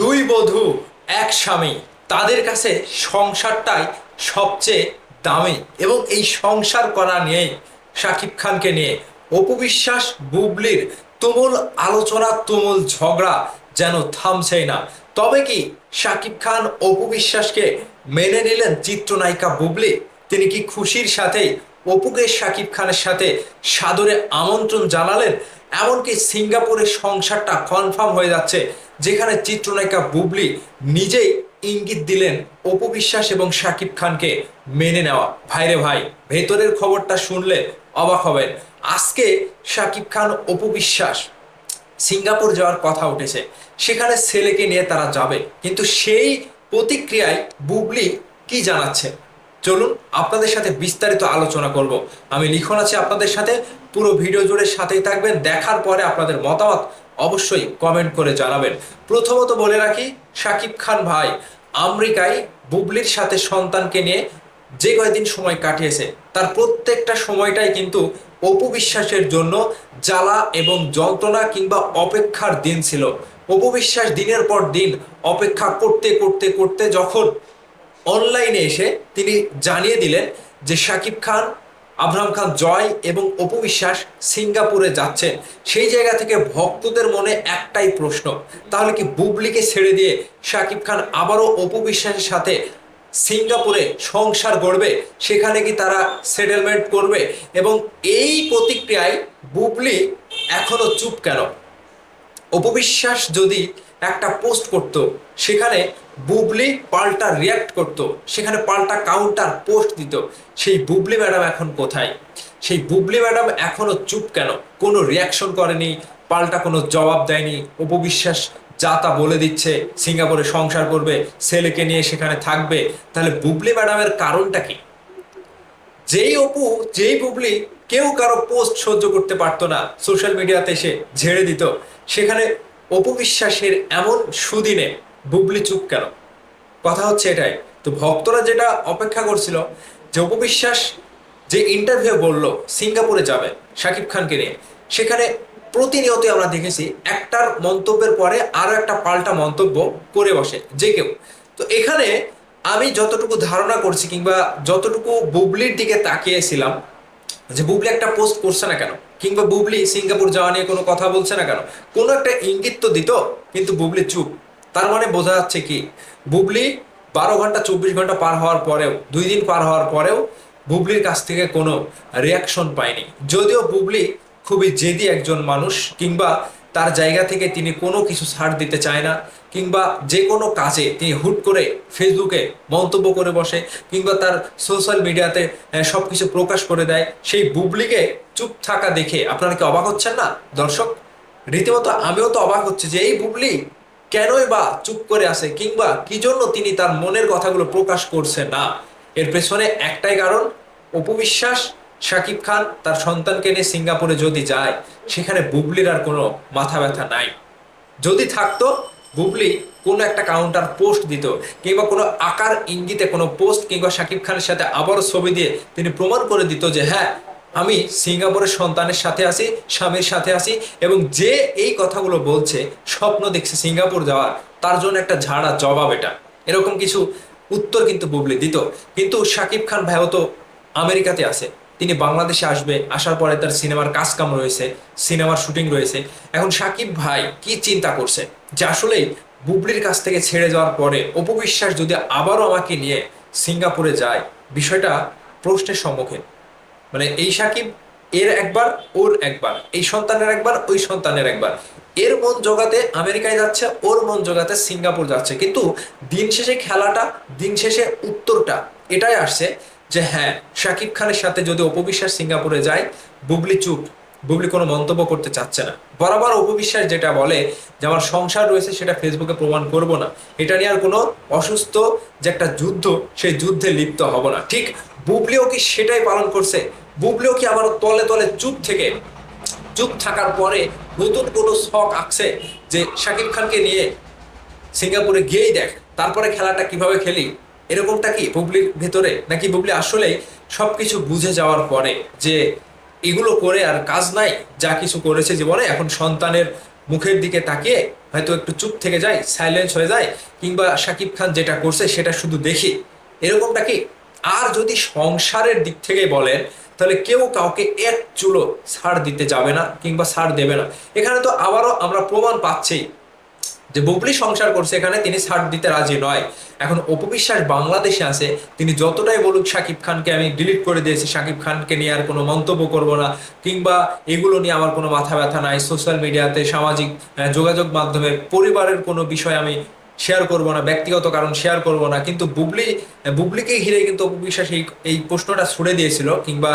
দুই বধূ, এক স্বামী, তাদের কাছে সংসারটাই সবচেয়ে দামি এবং এই সংসার করা নিয়েই শাকিব খানকে নিয়ে অপু বিশ্বাস, বুবলির তুমুল আলোচনা, তুমুল ঝগড়া যেন থামছেই না। তবে কি শাকিব খান অপু বিশ্বাসকে মেনে নিলেন চিত্রনায়িকা বুবলি? তিনি কি খুশির সাথেই অপুকে শাকিব খানের সাথে সাদরে আমন্ত্রণ জানালেন? এমনকি সিঙ্গাপুরের সংসারটা কনফার্ম হয়ে যাচ্ছে যেখানে চিত্রনায়িকা বুবলি নিজেই ইঙ্গিত দিলেন অপু বিশ্বাস এবং শাকিব খানকে মেনে নেওয়া। ভাইরে ভাই, ভেতরের খবরটা শুনলে অবাক হবেন। আজকে শাকিব খান, অপু বিশ্বাস সিঙ্গাপুর যাওয়ার কথা উঠেছে। সেখানে ছেলেকে নিয়ে তারা যাবে। কিন্তু সেই প্রতিক্রিয়ায় বুবলি কি জানাচ্ছে? চলুন আপনাদের সাথে বিস্তারিত আলোচনা করব। আমি লিখন আছি আপনাদের সাথে। পুরো ভিডিও জুড়ে সাথেই থাকবেন। দেখার পরে আপনাদের মতামত অবশ্যই কমেন্ট করে জানাবেন। প্রথমত বলে রাখি শাকিব খান ভাই, আমেরিকায় বুবলির সাথে সন্তানকে নিয়ে যে কয়দিন সময় কাটিয়েছে, তার প্রত্যেকটা সময়টাই কিন্তু অপু বিশ্বাসের জন্য জ্বালা এবং যন্ত্রণা কিংবা অপেক্ষার দিন ছিল। অপু বিশ্বাস দিনের পর দিন অপেক্ষা করতে করতে করতে যখন অনলাইনে এসে তিনি জানিয়ে দিলেন যে শাকিব খান আব্রাহাম খান জয় এবং অপবিশ্বাস সিঙ্গাপুরে যাচ্ছেন। সেই জায়গা থেকে ভক্তদের মনে একটাই প্রশ্ন, তাহলে কি বুবলিকে ছেড়ে দিয়ে শাকিব খান আবারও অপবিশ্বাসের সাথে সিঙ্গাপুরে সংসার গড়বে? সেখানে কি তারা সেটেলমেন্ট করবে? এবং এই প্রতিক্রিয়ায় বুবলি এখনও চুপ কেন? অপবিশ্বাস যদি একটা পোস্ট করত, সেখানে বুবলি পাল্টা রিয়াক্ট করত। সেখানে পাল্টা কাউন্টার পোস্ট দিত। সেই বুবলি ম্যাডাম এখন কোথায়? সেই বুবলি ম্যাডাম এখনও চুপ কেন? কোনো রিয়াকশন করেনি, পাল্টা কোনো জবাব দেয়নি। অপবিশ্বাস যা তা বলে দিচ্ছে, সিঙ্গাপুরে সংসার করবে, ছেলেকে নিয়ে সেখানে থাকবে। তাহলে বুবলি ম্যাডামের কারণটা কি? যেই অপু, যেই বুবলি কেউ কারও পোস্ট সহ্য করতে পারতো না। সোশ্যাল মিডিয়াতে এসে ঝেড়ে দিত। সেখানে অপবিশ্বাসের এমন সুদিনে বুবলি চুপ কেন? কথা হচ্ছে এটাই, তো ভক্তরা যেটা অপেক্ষা করছিল, যে অপু বিশ্বাস যে ইন্টারভিউ বলল, সিঙ্গাপুরে যাবে শাকিব খানকে নিয়ে, সেখানে প্রতিনিয়তই আমরা দেখেছি একটার মন্তব্যের পরে আরও একটা পাল্টা মন্তব্য করে বসে, যে কেউ। তো এখানে আমি যতটুকু ধারণা করছি কিংবা যতটুকু বুবলির দিকে তাকিয়েছিলাম, যে বুবলি একটা পোস্ট করছে না কেন? কিংবা বুবলি সিঙ্গাপুর যাওয়া নিয়ে কোনো কথা বলছে না কেন? কোনো একটা ইঙ্গিত তো দিত, কিন্তু বুবলি চুপ। তার মানে বোঝা যাচ্ছে কি, বুবলি বারো ঘণ্টা চব্বিশ ঘণ্টা পার হওয়ার পরেও, দুই দিন পার হওয়ার পরেও বুবলির কাছ থেকে কোনো রিয়াকশন পায়নি। যদিও বুবলি খুবই জেদি একজন মানুষ, কিংবা তার জায়গা থেকে তিনি কোনো কিছু ছাড় দিতে চায় না, কিংবা যে কোনো কাজে তিনি হুট করে ফেসবুকে মন্তব্য করে বসে, কিংবা তার সোশ্যাল মিডিয়াতে সব কিছু প্রকাশ করে দেয়, সেই বুবলিকে চুপ থাকা দেখে আপনারা কি অবাক হচ্ছেন না? দর্শক, রীতিমতো আমিও তো অবাক হচ্ছে যে এই বুবলি কেনই বা চুপ করে আসে কিংবা কি জন্য তিনি তার মনের কথাগুলো প্রকাশ করছে না? এর পেছনে একটাই কারণ অপবিশ্বাস শাকিব খান তার সন্তানকে নিয়ে সিঙ্গাপুরে যদি যায়, সেখানে বুবলির আর কোনো মাথা ব্যথা নাই। যদি থাকতো, বুবলি কোনো একটা কাউন্টার পোস্ট দিত কিংবা কোনো আকার ইঙ্গিতে কোনো পোস্ট কিংবা শাকিব খানের সাথে আবারও ছবি দিয়ে তিনি প্রমাণ করে দিত যে হ্যাঁ আমি সিঙ্গাপুরের সন্তানের সাথে আছি, স্বামীর সাথে আছি এবং যে এই কথাগুলো বলছে, স্বপ্ন দেখছে সিঙ্গাপুর যাওয়ার, তার জন্য একটা ঝাড়া জবাব এটা। এরকম কিছু উত্তর কিন্তু বুবলি দিত। কিন্তু শাকিব খান ভাইও তো আমেরিকাতে আছে। তিনি বাংলাদেশে আসবে, আসার পরে তার সিনেমার কাজ কাম রয়েছে, সিনেমার শুটিং রয়েছে। এখন সাকিব ভাই কি চিন্তা করছে? যে আসলেই বুবলির কাছ থেকে ছেড়ে যাওয়ার পরে অপবিশ্বাস যদি আবারও আমাকে নিয়ে সিঙ্গাপুরে যায়, বিষয়টা প্রশ্নের সম্মুখীন। মানে এই সাকিব এর একবার, ওর একবার, এই সন্তানের একবার, ওই সন্তানের একবার। এর মন জোগাতে আমেরিকায় যাচ্ছে, ওর মন জোগাতে সিঙ্গাপুর যাচ্ছে। কিন্তু দিন শেষে খেলাটা, দিন শেষে উত্তরটা এটাই আসছে যে হ্যাঁ সাকিব খানের সাথে যদি অপবিশ্বাস সিঙ্গাপুরে যায়, বুবলি চুপ। বুবলি কোনো মন্তব্য করতে চাচ্ছে না। বরাবর অপবিশ্বাস যেটা বলে যে আমার সংসার রয়েছে সেটা ফেসবুকে প্রমাণ করব না। এটা নিয়ে আর কোনো অসুস্থ যে একটা যুদ্ধ, সেই যুদ্ধে লিপ্ত হব না। ঠিক বুবলিও কি সেটাই পালন করছে? বুবলিও কি আবার তলে তলে চুপ থেকে, চুপ থাকার পরে নতুন কোনো শখ আঁকছে যে শাকিব খানকে নিয়ে সিঙ্গাপুরে গিয়েই দেখ, তারপরে খেলাটা কীভাবে খেলি? এরকমটা কি বুবলির ভেতরে? নাকি বুবলি আসলেই সবকিছু বুঝে যাওয়ার পরে যে এগুলো করে আর কাজ নাই, যা কিছু করেছে জীবনে, এখন সন্তানের মুখের দিকে তাকিয়ে হয়তো একটু চুপ থেকে যায় সাইলেন্স হয়ে যায়, কিংবা শাকিব খান যেটা করছে সেটা শুধু দেখি। এরকমটা কি? আর যদি সংসারের দিক থেকে বলেন, তাহলে কেউ কাউকে এক চুলো ছাড় দিতে যাবে না কিংবা ছাড় দেবে না। এখানে তো আবারও আমরা প্রমাণ পাচ্ছি যে বুবলি সংসার করছে, এখানে তিনি ছাড় দিতে রাজি নয়। এখন অপবিশ্বাস বাংলাদেশে আছে, তিনি যতটাই বলুক শাকিব খানকে আমি ডিলিট করে দিয়েছি শাকিব খানকে নিয়ে আর কোনো মন্তব্য করব না, কিংবা এগুলো নিয়ে আমার কোনো মাথা ব্যথা নাই সোশ্যাল মিডিয়াতে সামাজিক যোগাযোগ মাধ্যমে পরিবারের কোনো বিষয় আমি শেয়ার করব না, ব্যক্তিগত কারণ শেয়ার করব না, কিন্তু বুবলি বুবলিকে ঘিরে কিন্তু অপবিশ্বাস এই এই প্রশ্নটা ছুড়ে দিয়েছিল, কিংবা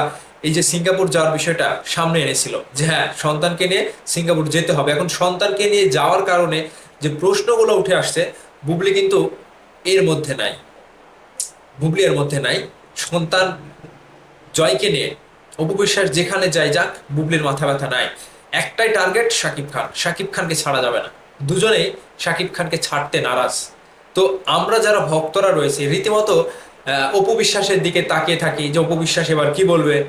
এই যে সিঙ্গাপুর যাওয়ার বিষয়টা সামনে এনেছিল, যে হ্যাঁ সন্তানকে নিয়ে সিঙ্গাপুর যেতে হবে। এখন সন্তানকে নিয়ে যাওয়ার কারণে যে প্রশ্নগুলো উঠে আসছে বুবলি কিন্তু এর মধ্যে নাই। বুবলি এর মধ্যে নাই। সন্তান জয়কে নিয়ে অপবিশ্বাস যেখানে যায় যাক বুবলির মাথা ব্যথা নাই। একটাই টার্গেট শাকিব খান। শাকিব খানকে ছাড়া যাবে না। দুজনেই শাকিব খানকে ছাড়তে নারাজ। তো আমরা যারা ভক্তরা রয়েছে রীতিমতো আহ, অপু বিশ্বাসের দিকে তাকিয়ে থাকি যে অপু বিশ্বাস এবার কি বলবে?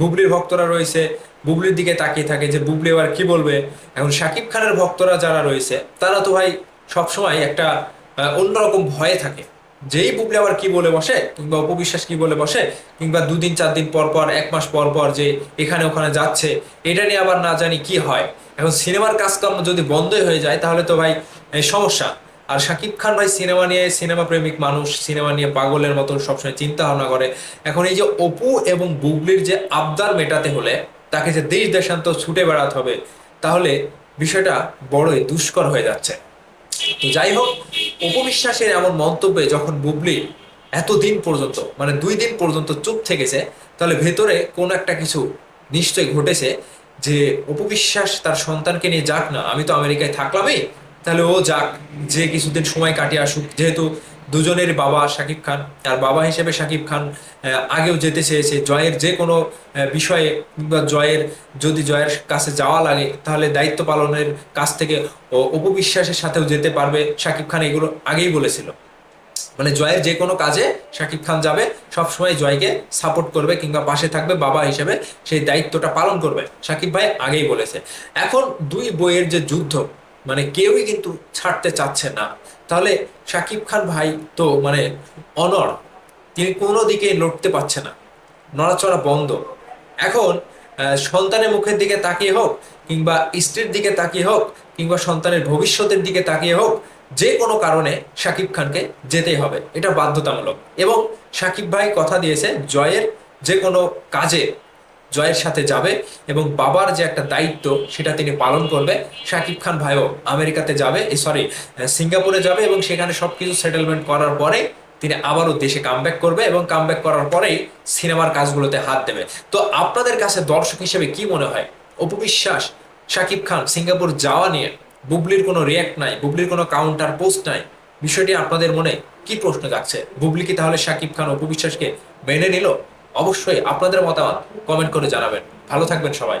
বুবলির ভক্তরা রয়েছে, বুবলির দিকে তাকিয়ে থাকে যে বুবলি এবার কি বলবে? এখন শাকিব খানের ভক্তরা যারা রয়েছে, তারা তো ভাই সবসময় একটা অন্যরকম ভয়ে থাকে। যেই বুবলি আবার কি বলে বসে, কিংবা অপবিশ্বাস কি বলে বসে, কিংবা দুদিন চার দিন পর পর, এক মাস পর পর যে এখানে ওখানে যাচ্ছে, এটা নিয়ে আবার না জানি কি হয়। এখন সিনেমার কাজকর্ম যদি বন্ধই হয়ে যায়, তাহলে তো ভাই সমস্যা। আর শাকিব খান ভাই সিনেমা নিয়ে সিনেমা প্রেমিক মানুষ, সিনেমা নিয়ে পাগলের মতো সবসময় চিন্তা ভাবনা করে। এখন এই যে অপু এবং বুবলির যে আবদার মেটাতে হলে তাকে যে দেশ দেশান্তর ছুটে বেড়াতে হবে, তাহলে বিষয়টা বড়ই দুষ্কর হয়ে যাচ্ছে। তো যাই হোক উপবিশ্বাসের এমন মন্তব্যে যখন বুবলি এতদিন পর্যন্ত মানে দুই দিন পর্যন্ত চুপ থেকেছে, তাহলে ভেতরে কোন একটা কিছু নিশ্চয়ই ঘটেছে যে উপবিশ্বাস তার সন্তানকে নিয়ে যাক না, আমি তো আমেরিকায় থাকলামই তাহলে ও যাক, যে কিছুদিন সময় কাটিয়ে আসুক। যেহেতু দুজনের বাবা শাকিব খান আর বাবা হিসেবে শাকিব খান আগেও যেতে চেয়েছে। জয়ের যে কোনো বিষয়ে কিংবা জয়ের, যদি জয়ের কাছে যাওয়া লাগে, তাহলে দায়িত্ব পালনের কাছ থেকে ও উপবিশ্বাসের সাথেও যেতে পারবে শাকিব খান, এগুলো আগেই বলেছিল। মানে জয়ের যে কোনো কাজে শাকিব খান যাবে সবসময় জয়কে সাপোর্ট করবে কিংবা পাশে থাকবে বাবা হিসেবে, সেই দায়িত্বটা পালন করবে। শাকিব ভাই আগেই বলেছে। এখন দুই বইয়ের যে যুদ্ধ মানে কেউই কিন্তু ছাড়তে চাচ্ছে না। তাহলে শাকিব খান ভাই তো মানে অনর তিনি কোনো দিকে লড়তে পারছে না। নড়াচড়া বন্ধ। এখন সন্তানের মুখের দিকে তাকিয়ে হোক কিংবা স্ত্রীর দিকে তাকিয়ে হোক কিংবা সন্তানের ভবিষ্যতের দিকে তাকিয়ে হোক, যে কোনো কারণে শাকিব খানকে যেতেই হবে। এটা বাধ্যতামূলক। এবং শাকিব ভাই কথা দিয়েছে, জয়ের যে কোনো কাজে জয়ের সাথে যাবে এবং বাবার যে একটা দায়িত্ব সেটা তিনি পালন করবে। শাকিব খান ভাইও আমেরিকাতে যাবে সরি সিঙ্গাপুরে যাবে এবং সেখানে সবকিছু সেটেলমেন্ট করার পরে তিনি আবারও দেশে কামব্যাক করবে এবং কামব্যাক করার পরেই সিনেমার কাজগুলোতে হাত দেবে। তো আপনাদের কাছে দর্শক হিসেবে কি মনে হয়? অপবিশ্বাস, শাকিব খান, সিঙ্গাপুর যাওয়া নিয়ে বুবলির কোনো রিয়াক্ট নাই, বুবলির কোনো কাউন্টার পোস্ট নাই, বিষয়টি আপনাদের মনে কি প্রশ্ন যাচ্ছে বুবলি কি তাহলে শাকিব খান অপবিশ্বাসকে মেনে নিল? অবশ্যই আপনাদের মতামত কমেন্ট করে জানাবেন। ভালো থাকবেন সবাই।